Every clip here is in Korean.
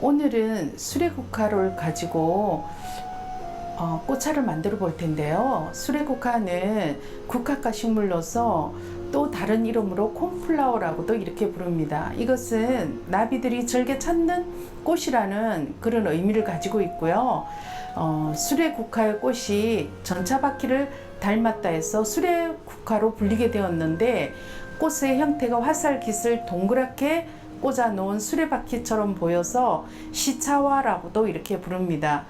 오늘은 수레국화를 가지고 어, 꽃차를 만들어 볼 텐데요. 수레국화는 국화과 식물로서 또 다른 이름으로 콘플라워라고도 이렇게 부릅니다. 이것은 나비들이 절개 찾는 꽃이라는 그런 의미를 가지고 있고요. 어, 수레국화의 꽃이 전차바퀴를 닮았다 해서 수레국화로 불리게 되었는데 꽃의 형태가 화살 깃을 동그랗게 꽂아 놓은 수레바퀴처럼 보여서 시차화라고도 이렇게 부릅니다.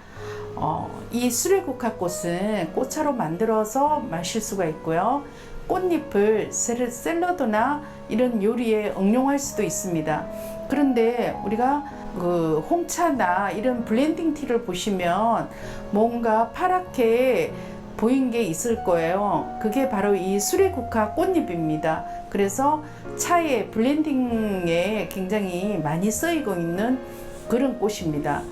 어, 이 수레국화 꽃은 꽃차로 만들어서 마실 수가 있고요. 꽃잎을 샐- 샐러드나 이런 요리에 응용할 수도 있습니다. 그런데 우리가 그 홍차나 이런 블렌딩 티를 보시면 뭔가 파랗게 보인 게 있을 거예요. 그게 바로 이 수레국화 꽃잎입니다. 그래서 차에 블렌딩에 굉장히 많이 쓰이고 있는 그런 꽃입니다.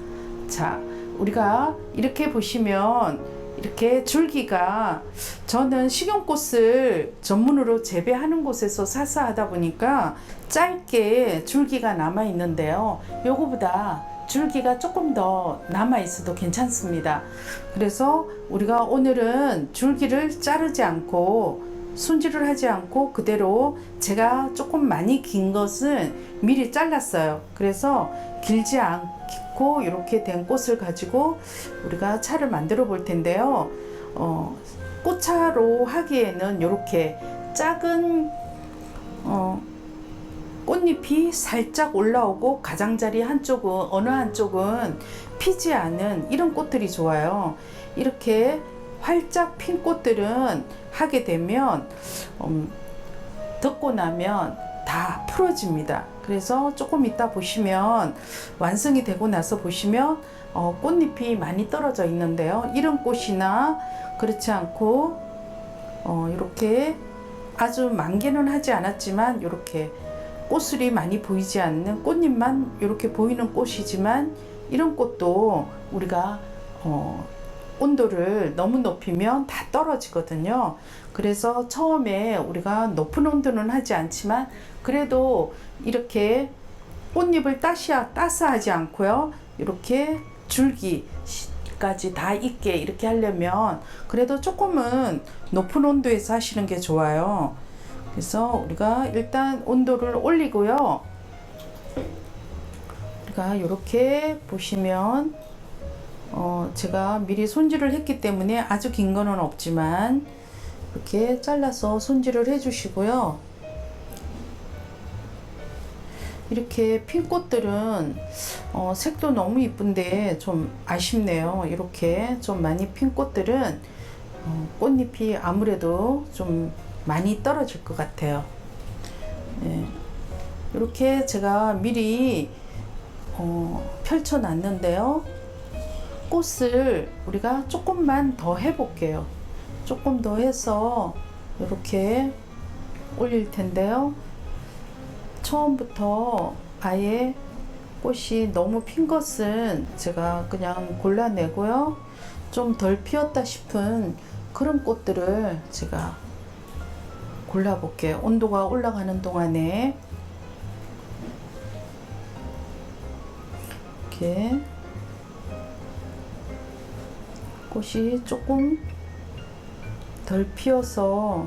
자, 우리가 이렇게 보시면 이렇게 줄기가 저는 식용꽃을 전문으로 재배하는 곳에서 사서 하다 보니까 짧게 줄기가 남아 있는데요. 요거보다 줄기가 조금 더 남아 있어도 괜찮습니다. 그래서 우리가 오늘은 줄기를 자르지 않고 손질을 하지 않고 그대로 제가 조금 많이 긴 것은 미리 잘랐어요. 그래서 길지 않고 이렇게 된 꽃을 가지고 우리가 차를 만들어 볼 텐데요. 어, 꽃차로 하기에는 이렇게 작은 어, 꽃잎이 살짝 올라오고 가장자리 한쪽은 어느 한쪽은 피지 않은 이런 꽃들이 좋아요. 이렇게 활짝 핀 꽃들은 하게 되면 음, 덮고 나면 다 풀어집니다. 그래서 조금 이따 보시면 완성이 되고 나서 보시면 어, 꽃잎이 많이 떨어져 있는데요. 이런 꽃이나 그렇지 않고 어, 이렇게 아주 만개는 하지 않았지만 이렇게 꽃술이 많이 보이지 않는 꽃잎만 이렇게 보이는 꽃이지만 이런 꽃도 우리가 어, 온도를 너무 높이면 다 떨어지거든요. 그래서 처음에 우리가 높은 온도는 하지 않지만 그래도 이렇게 꽃잎을 따시야 따스 하지 않고요. 이렇게 줄기 까지 다 있게 이렇게 하려면 그래도 조금은 높은 온도에서 하시는 게 좋아요. 그래서 우리가 일단 온도를 올리고요. 우리가 이렇게 보시면 어, 제가 미리 손질을 했기 때문에 아주 긴 거는 없지만 이렇게 잘라서 손질을 해 주시고요. 이렇게 핀 꽃들은 어, 색도 너무 이쁜데 좀 아쉽네요. 이렇게 좀 많이 핀 꽃들은 어, 꽃잎이 아무래도 좀 많이 떨어질 것 같아요. 예. 이렇게 제가 미리 어, 펼쳐 놨는데요. 꽃을 우리가 조금만 더 해볼게요. 조금 더 해서 이렇게 올릴 텐데요. 처음부터 아예 꽃이 너무 핀 것은 제가 그냥 골라내고요. 좀 덜 피었다 싶은 그런 꽃들을 제가 골라볼게요. 온도가 올라가는 동안에 이렇게 꽃이 조금 덜 피어서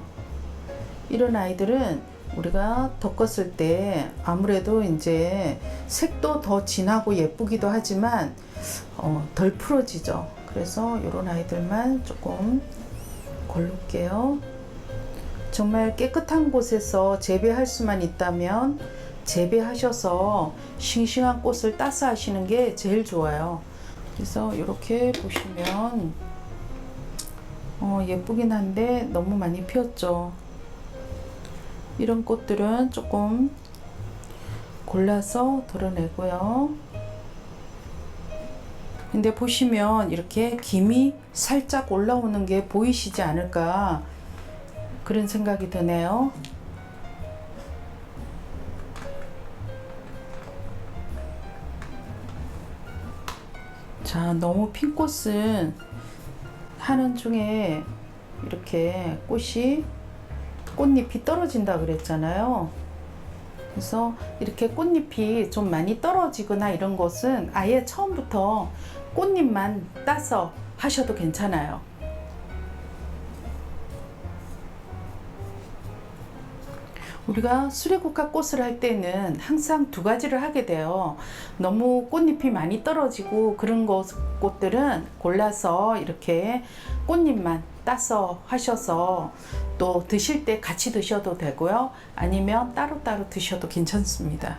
이런 아이들은 우리가 덮었을 때 아무래도 이제 색도 더 진하고 예쁘기도 하지만 어, 덜 풀어지죠. 그래서 이런 아이들만 조금 고를게요. 정말 깨끗한 곳에서 재배할 수만 있다면 재배하셔서 싱싱한 꽃을 따서 하시는 게 제일 좋아요. 그래서 이렇게 보시면 어, 예쁘긴 한데 너무 많이 피었죠. 이런 꽃들은 조금 골라서 덜어내고요. 근데 보시면 이렇게 김이 살짝 올라오는 게 보이시지 않을까 그런 생각이 드네요. 자, 너무 핀 꽃은 하는 중에 이렇게 꽃이 꽃잎이 떨어진다 그랬잖아요. 그래서 이렇게 꽃잎이 좀 많이 떨어지거나 이런 것은 아예 처음부터 꽃잎만 따서 하셔도 괜찮아요. 우리가 수레국화 꽃을 할 때는 항상 두 가지를 하게 돼요. 너무 꽃잎이 많이 떨어지고 그런 것, 꽃들은 골라서 이렇게 꽃잎만 따서 하셔서 또 드실 때 같이 드셔도 되고요. 아니면 따로따로 드셔도 괜찮습니다.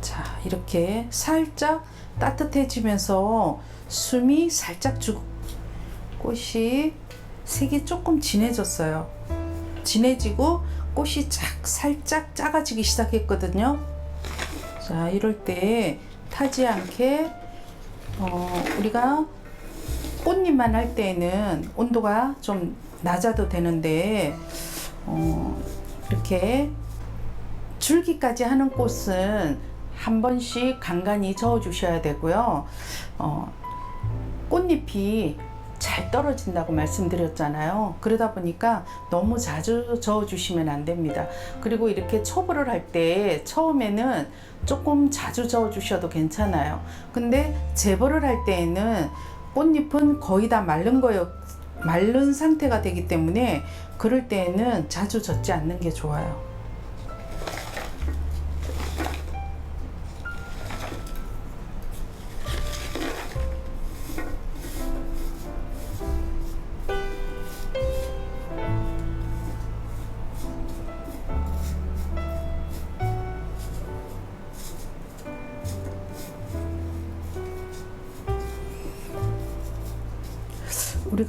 자, 이렇게 살짝 따뜻해지면서 숨이 살짝 죽, 꽃이 색이 조금 진해졌어요. 진해지고 꽃이 쫙 살짝 작아지기 시작했거든요. 자, 이럴 때 타지 않게 어, 우리가 꽃잎만 할 때에는 온도가 좀 낮아도 되는데 어, 이렇게 줄기까지 하는 꽃은 한 번씩 간간히 저어 주셔야 되고요. 어, 꽃잎이 잘 떨어진다고 말씀드렸잖아요. 그러다 보니까 너무 자주 저어 주시면 안 됩니다. 그리고 이렇게 초보를 할때 처음에는 조금 자주 저어 주셔도 괜찮아요. 근데 재벌을 할 때에는 꽃잎은 거의 다 마른 거요. 마른 상태가 되기 때문에 그럴 때에는 자주 젓지 않는 게 좋아요.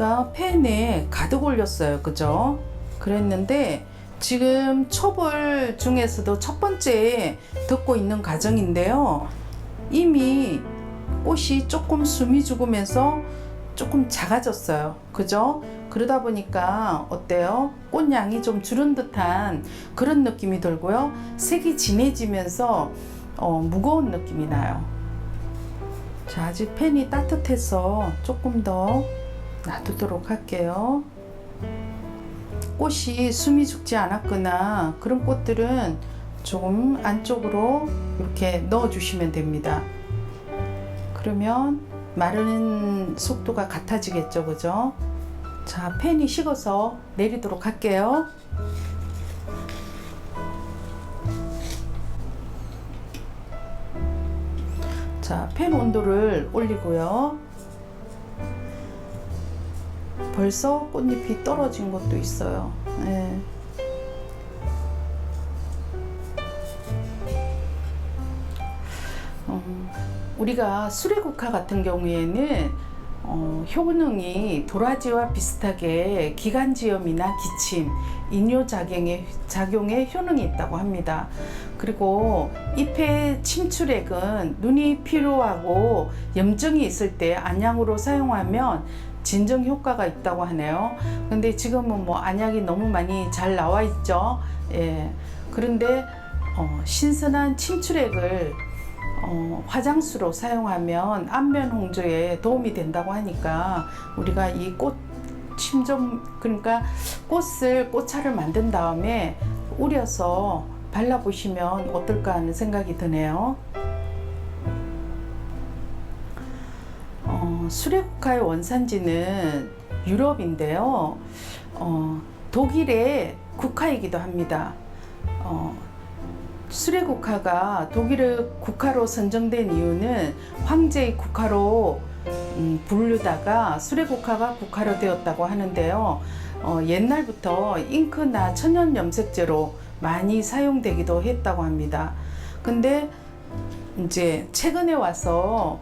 우리가 팬에 가득 올렸어요. 그죠? 그랬는데 지금 초벌 중에서도 첫 번째 듣고 있는 과정인데요. 이미 꽃이 조금 숨이 죽으면서 조금 작아졌어요. 그죠? 그러다 보니까 어때요? 꽃량이 좀 줄은 듯한 그런 느낌이 들고요. 색이 진해지면서 어, 무거운 느낌이 나요. 자, 아직 팬이 따뜻해서 조금 더 놔두도록 할게요. 꽃이 숨이 죽지 않았거나 그런 꽃들은 조금 안쪽으로 이렇게 넣어 주시면 됩니다. 그러면 마르는 속도가 같아지겠죠, 그죠? 자, 팬이 식어서 내리도록 할게요. 자, 팬 온도를 올리고요. 벌써 꽃잎이 떨어진 것도 있어요. 네. 어, 우리가 수레국화 같은 경우에는 어, 효능이 도라지와 비슷하게 기관지염이나 기침, 이뇨 작용에, 작용에 효능이 있다고 합니다. 그리고 잎의 침출액은 눈이 피로하고 염증이 있을 때 안약으로 사용하면 진정 효과가 있다고 하네요. 근데 지금은 뭐 안약이 너무 많이 잘 나와 있죠. 예. 그런데 어, 신선한 침출액을 어, 화장수로 사용하면 안면 홍조에 도움이 된다고 하니까 우리가 이 꽃 침좀 그러니까 꽃을 꽃차를 만든 다음에 우려서 발라보시면 어떨까 하는 생각이 드네요. 수레국화의 원산지는 유럽인데요. 어, 독일의 국화이기도 합니다. 어, 수레국화가 독일의 국화로 선정된 이유는 황제의 국화로 음, 부르다가 수레국화가 국화로 되었다고 하는데요. 어, 옛날부터 잉크나 천연 염색제로 많이 사용되기도 했다고 합니다. 근데 이제 최근에 와서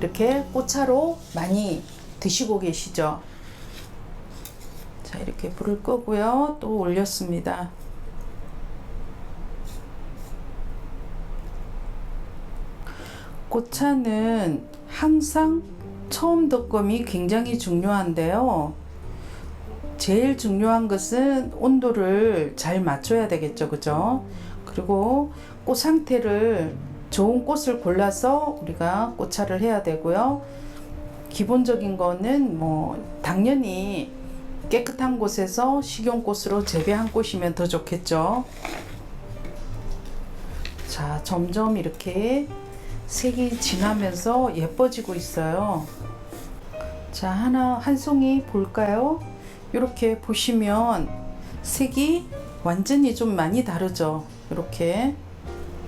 이렇게 꽃차로 많이 드시고 계시죠. 자, 이렇게 불을 끄고요. 또 올렸습니다. 꽃차는 항상 처음 덕금이 굉장히 중요한데요. 제일 중요한 것은 온도를 잘 맞춰야 되겠죠. 그죠? 그리고 꽃 상태를 좋은 꽃을 골라서 우리가 꽃차를 해야 되고요. 기본적인 거는 뭐 당연히 깨끗한 곳에서 식용꽃으로 재배한 꽃이면 더 좋겠죠. 점점 이렇게 색이 진하면서 예뻐지고 있어요. 자, 하나, 한 송이 볼까요? 이렇게 보시면 색이 완전히 좀 많이 다르죠. 이렇게.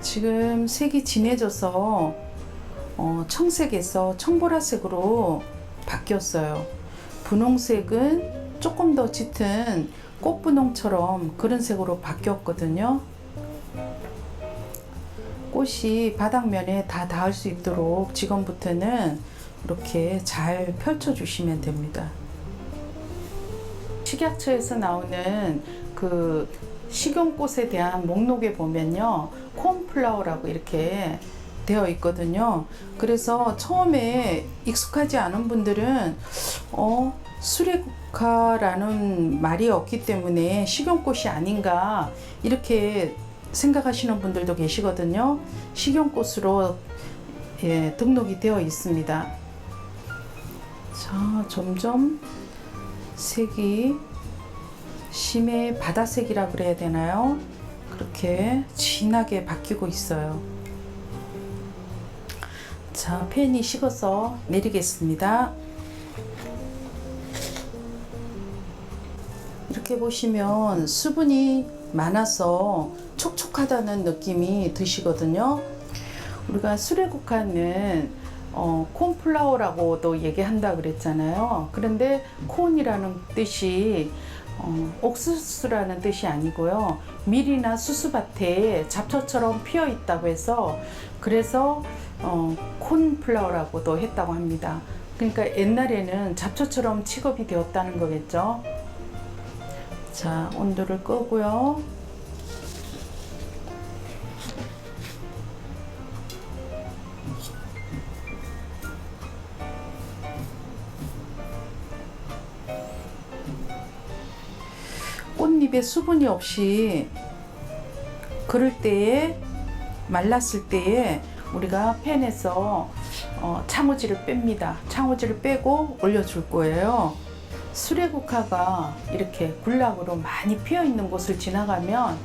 지금 색이 진해져서 어, 청색에서 청보라색으로 바뀌었어요. 분홍색은 조금 더 짙은 꽃분홍처럼 그런 색으로 바뀌었거든요. 꽃이 바닥면에 다 닿을 수 있도록 지금부터는 이렇게 잘 펼쳐 주시면 됩니다. 식약처에서 나오는 그 식용꽃에 대한 목록에 보면요. 콘플라워라고 이렇게 되어 있거든요. 그래서 처음에 익숙하지 않은 분들은 어, 수레국화라는 말이 없기 때문에 식용꽃이 아닌가 이렇게 생각하시는 분들도 계시거든요. 식용꽃으로 예, 등록이 되어 있습니다. 자, 점점 색이 심해 바다색이라 그래야 되나요? 그렇게 진하게 바뀌고 있어요. 자, 펜이 식어서 내리겠습니다. 이렇게 보시면 수분이 많아서 촉촉하다는 느낌이 드시거든요. 우리가 수레국화는 어, 콘플라워라고도 얘기한다 그랬잖아요. 그런데 콘이라는 뜻이 어, 옥수수라는 뜻이 아니고요. 밀이나 수수밭에 잡초처럼 피어 있다고 해서 그래서 어, 콘플라워라고도 했다고 합니다. 그러니까 옛날에는 잡초처럼 취급이 되었다는 거겠죠. 자, 온도를 끄고요. 꽃잎에 수분이 없이 그럴 때에 말랐을 때에 우리가 팬에서 어, 창호지를 뺍니다. 창호지를 빼고 올려줄 거예요. 수레국화가 이렇게 군락으로 많이 피어 있는 곳을 지나가면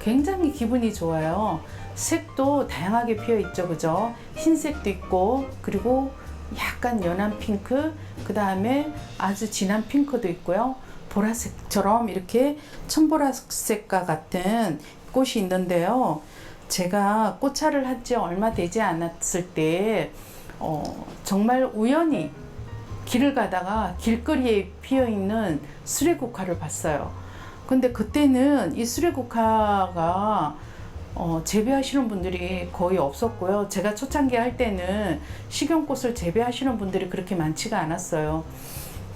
굉장히 기분이 좋아요. 색도 다양하게 피어 있죠, 그죠? 흰색도 있고, 그리고 약간 연한 핑크, 그 다음에 아주 진한 핑크도 있고요. 보라색처럼 이렇게 천보라색과 같은 꽃이 있는데요. 제가 꽃차를 한 지 얼마 되지 않았을 때, 어, 정말 우연히 길을 가다가 길거리에 피어 있는 수레국화를 봤어요. 근데 그때는 이 수레국화가 어, 재배하시는 분들이 거의 없었고요. 제가 초창기 할 때는 식용꽃을 재배하시는 분들이 그렇게 많지가 않았어요.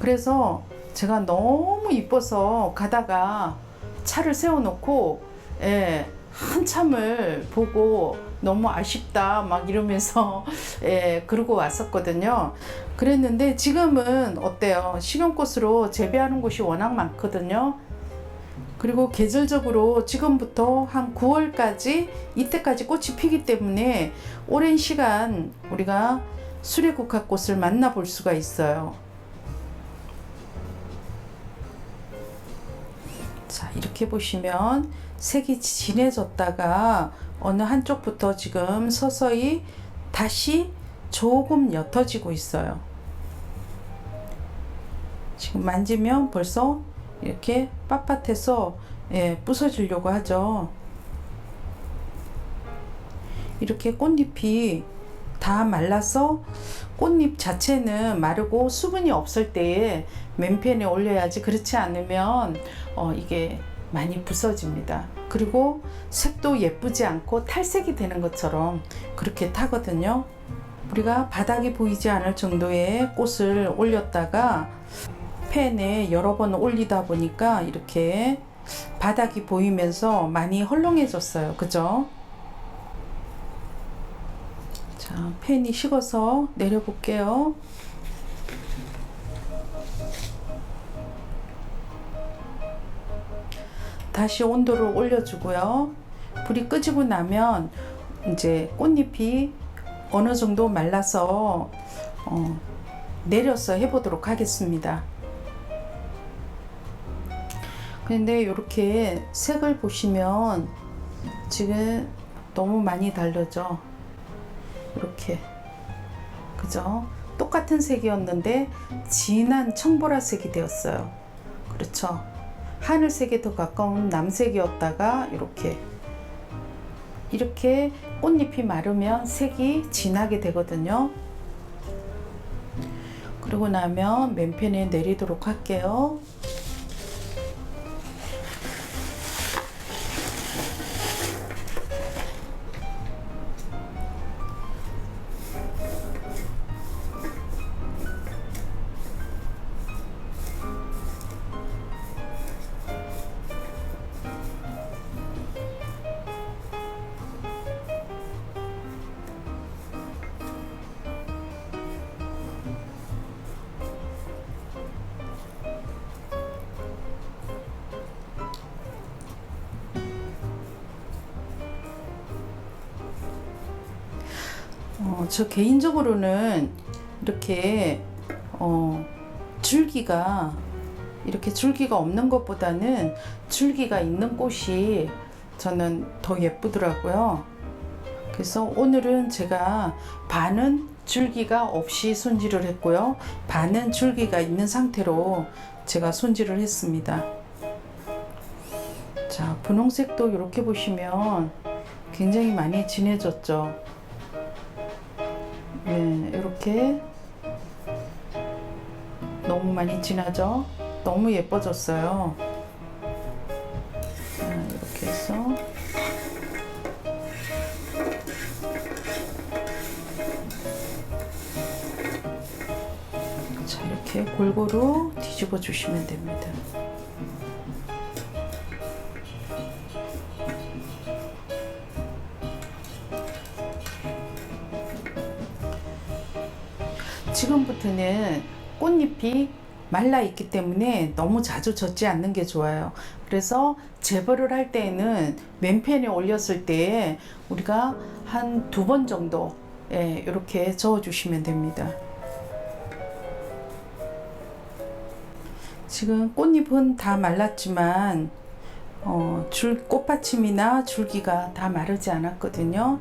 그래서 제가 너무 이뻐서 가다가 차를 세워놓고 예, 한참을 보고 너무 아쉽다 막 이러면서 예, 그러고 왔었거든요. 그랬는데 지금은 어때요? 식용꽃으로 재배하는 곳이 워낙 많거든요. 그리고 계절적으로 지금부터 한 9월까지 이때까지 꽃이 피기 때문에 오랜 시간 우리가 수레국화꽃을 만나볼 수가 있어요. 자, 이렇게 보시면 색이 진해졌다가 어느 한쪽부터 지금 서서히 다시 조금 옅어지고 있어요. 지금 만지면 벌써 이렇게 빳빳해서 예, 부서지려고 하죠. 이렇게 꽃잎이 다 말라서 꽃잎 자체는 마르고 수분이 없을 때에 맨펜에 올려야지 그렇지 않으면 어, 이게 많이 부서집니다. 그리고 색도 예쁘지 않고 탈색이 되는 것처럼 그렇게 타거든요. 우리가 바닥이 보이지 않을 정도의 꽃을 올렸다가 팬에 여러 번 올리다 보니까 이렇게 바닥이 보이면서 많이 헐렁해졌어요. 그죠? 자, 팬이 식어서 내려볼게요. 다시 온도를 올려주고요. 불이 끄지고 나면 이제 꽃잎이 어느 정도 말라서 어, 내려서 해보도록 하겠습니다. 근데 이렇게 색을 보시면 지금 너무 많이 다르죠. 이렇게 그죠? 똑같은 색이었는데 진한 청보라색이 되었어요. 그렇죠? 하늘색에 더 가까운 남색이었다가 이렇게 이렇게 꽃잎이 마르면 색이 진하게 되거든요. 그러고 나면 맨편에 내리도록 할게요. 어, 저 개인적으로는 이렇게 어, 줄기가 이렇게 줄기가 없는 것보다는 줄기가 있는 꽃이 저는 더 예쁘더라고요. 그래서 오늘은 제가 반은 줄기가 없이 손질을 했고요. 반은 줄기가 있는 상태로 제가 손질을 했습니다. 자, 분홍색도 이렇게 보시면 굉장히 많이 진해졌죠. 네, 이렇게 너무 많이 진하죠? 너무 예뻐졌어요. 자, 이렇게 해서 자, 이렇게 골고루 뒤집어 주시면 됩니다. 지금부터는 꽃잎이 말라 있기 때문에 너무 자주 젖지 않는 게 좋아요. 그래서 재벌을 할 때에는 맨편에 올렸을 때 우리가 한 두 번 정도 예, 이렇게 저어 주시면 됩니다. 지금 꽃잎은 다 말랐지만 어, 줄 꽃받침이나 줄기가 다 마르지 않았거든요.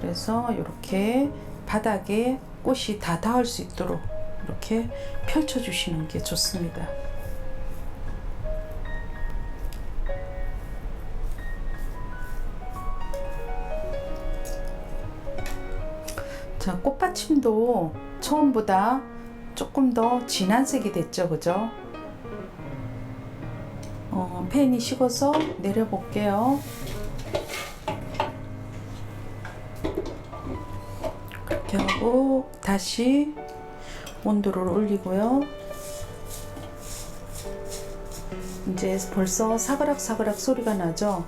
그래서 이렇게 바닥에 꽃이 다 닿을 수 있도록 이렇게 펼쳐 주시는 게 좋습니다. 자, 꽃받침도 처음보다 조금 더 진한 색이 됐죠, 그죠? 어, 팬이 식어서 내려볼게요. 하고 다시 온도를 올리고요. 이제 벌써 사그락사그락 소리가 나죠.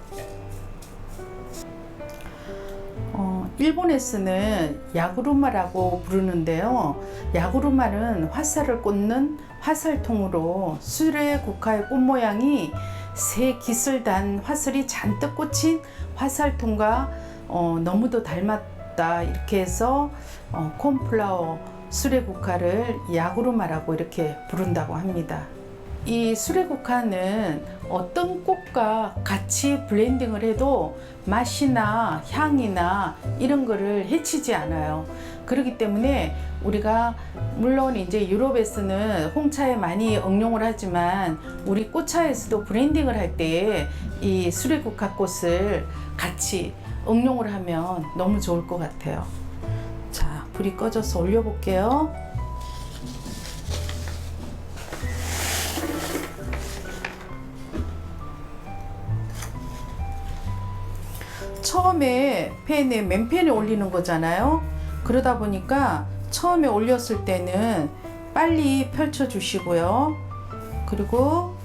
어, 일본에 쓰는 야구르마라고 부르는데요. 야구르마는 화살을 꽂는 화살통으로 수레 국화의 꽃 모양이 새 깃을 단 화살이 잔뜩 꽂힌 화살통과 어, 너무도 닮았다 이렇게 해서 어, 콘플라워 수레국화를 야구르마라고 이렇게 부른다고 합니다. 이 수레국화는 어떤 꽃과 같이 블렌딩을 해도 맛이나 향이나 이런 거를 해치지 않아요. 그렇기 때문에 우리가 물론 이제 유럽에서는 홍차에 많이 응용을 하지만 우리 꽃차에서도 브랜딩을 할 때 이 수레국화 꽃을 같이 응용을 하면 너무 좋을 것 같아요. 자, 불이 꺼져서 올려볼게요. 처음에 팬에 맨팬에 올리는 거잖아요. 그러다 보니까 처음에 올렸을 때는 빨리 펼쳐 주시고요. 그리고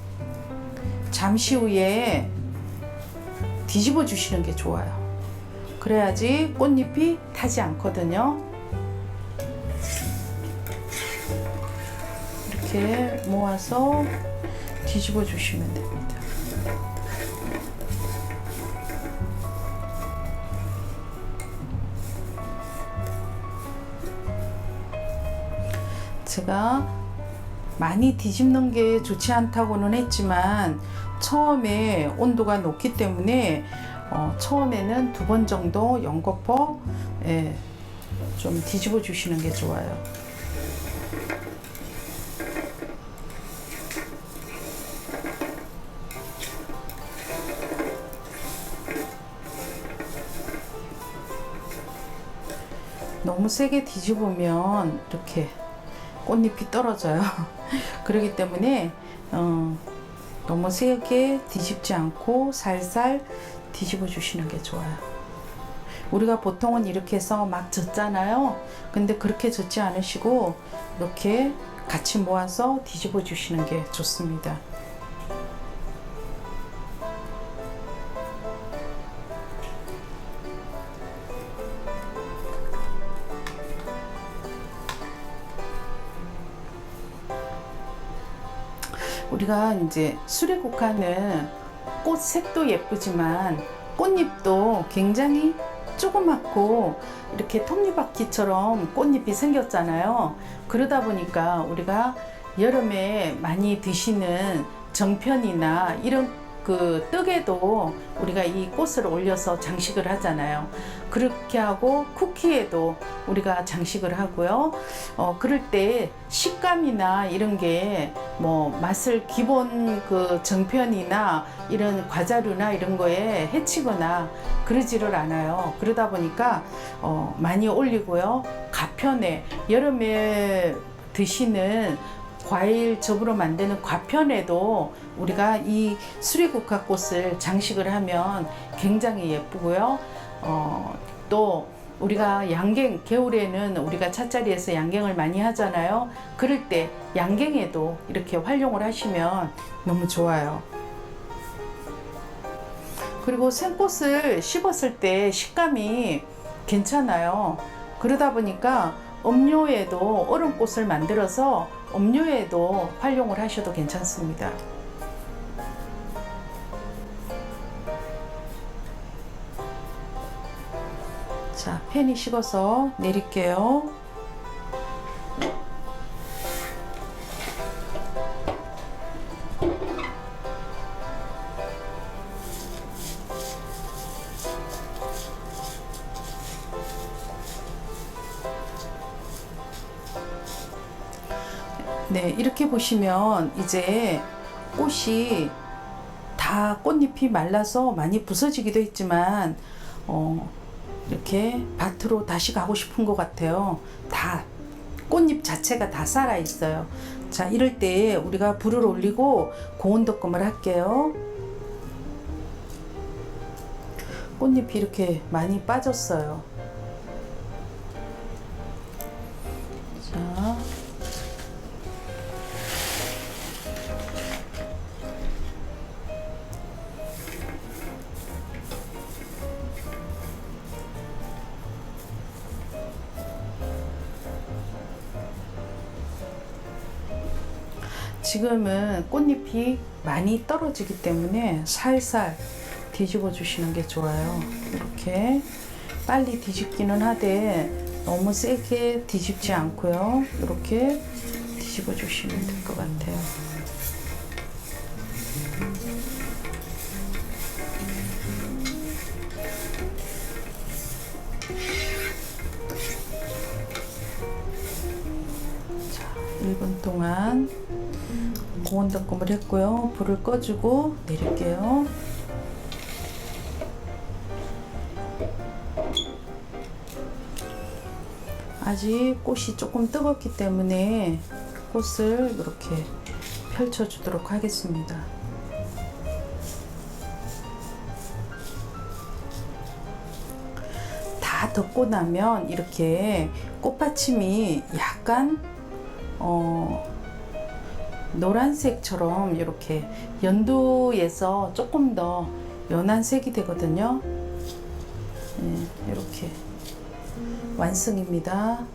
잠시 후에 뒤집어 주시는 게 좋아요. 그래야지 꽃잎이 타지 않거든요. 이렇게 모아서 뒤집어 주시면 됩니다. 제가 많이 뒤집는 게 좋지 않다고는 했지만 처음에 온도가 높기 때문에 어, 처음에는 두 번 정도 연거포 예, 좀 뒤집어 주시는 게 좋아요. 너무 세게 뒤집으면 이렇게 꽃잎이 떨어져요. 그렇기 때문에 어, 너무 세게 뒤집지 않고 살살 뒤집어 주시는 게 좋아요. 우리가 보통은 이렇게 해서 막 젓잖아요. 근데 그렇게 젓지 않으시고 이렇게 같이 모아서 뒤집어 주시는 게 좋습니다. 우리가 이제 수리국화는 꽃 색도 예쁘지만 꽃잎도 굉장히 조그맣고 이렇게 톱니바퀴처럼 꽃잎이 생겼잖아요. 그러다 보니까 우리가 여름에 많이 드시는 정편이나 이런 그 떡에도 우리가 이 꽃을 올려서 장식을 하잖아요. 그렇게 하고 쿠키에도 우리가 장식을 하고요. 어, 그럴 때 식감이나 이런 게 뭐 맛을 기본 그 정편이나 이런 과자류나 이런 거에 해치거나 그러지를 않아요. 그러다 보니까 어, 많이 올리고요. 가편에 여름에 드시는 과일 접으로 만드는 과편에도 우리가 이 수리국화 꽃을 장식을 하면 굉장히 예쁘고요. 어, 또 우리가 양갱 겨울에는 우리가 찻자리에서 양갱을 많이 하잖아요. 그럴 때 양갱에도 이렇게 활용을 하시면 너무 좋아요. 그리고 생꽃을 씹었을 때 식감이 괜찮아요. 그러다 보니까 음료에도 얼음꽃을 만들어서 음료에도 활용을 하셔도 괜찮습니다. 자, 팬이 식어서 내릴게요. 보시면 이제 꽃이 다 꽃잎이 말라서 많이 부서지기도 했지만 어, 이렇게 밭으로 다시 가고 싶은 것 같아요. 다 꽃잎 자체가 다 살아 있어요. 자, 이럴 때 우리가 불을 올리고 고온 덕금을 할게요. 꽃잎이 이렇게 많이 빠졌어요. 지금은 꽃잎이 많이 떨어지기 때문에 살살 뒤집어 주시는 게 좋아요. 이렇게 빨리 뒤집기는 하되 너무 세게 뒤집지 않고요. 이렇게 뒤집어 주시면 될 것 같아요. 자, 1분 동안 고온 덕금을 했고요. 불을 꺼주고 내릴게요. 아직 꽃이 조금 뜨겁기 때문에 꽃을 이렇게 펼쳐주도록 하겠습니다. 다 덮고 나면 이렇게 꽃받침이 약간 어, 노란색처럼 이렇게 연두에서 조금 더 연한 색이 되거든요. 네, 이렇게 완성입니다.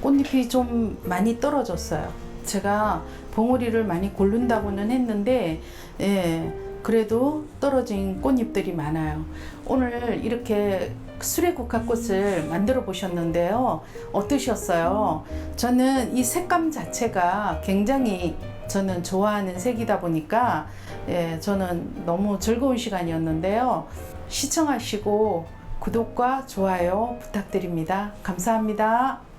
꽃잎이 좀 많이 떨어졌어요. 제가 봉우리를 많이 고른다고는 했는데, 예, 그래도 떨어진 꽃잎들이 많아요. 오늘 이렇게 수레국화꽃을 만들어 보셨는데요. 어떠셨어요? 저는 이 색감 자체가 굉장히 저는 좋아하는 색이다 보니까 예, 저는 너무 즐거운 시간이었는데요. 시청하시고 구독과 좋아요 부탁드립니다. 감사합니다.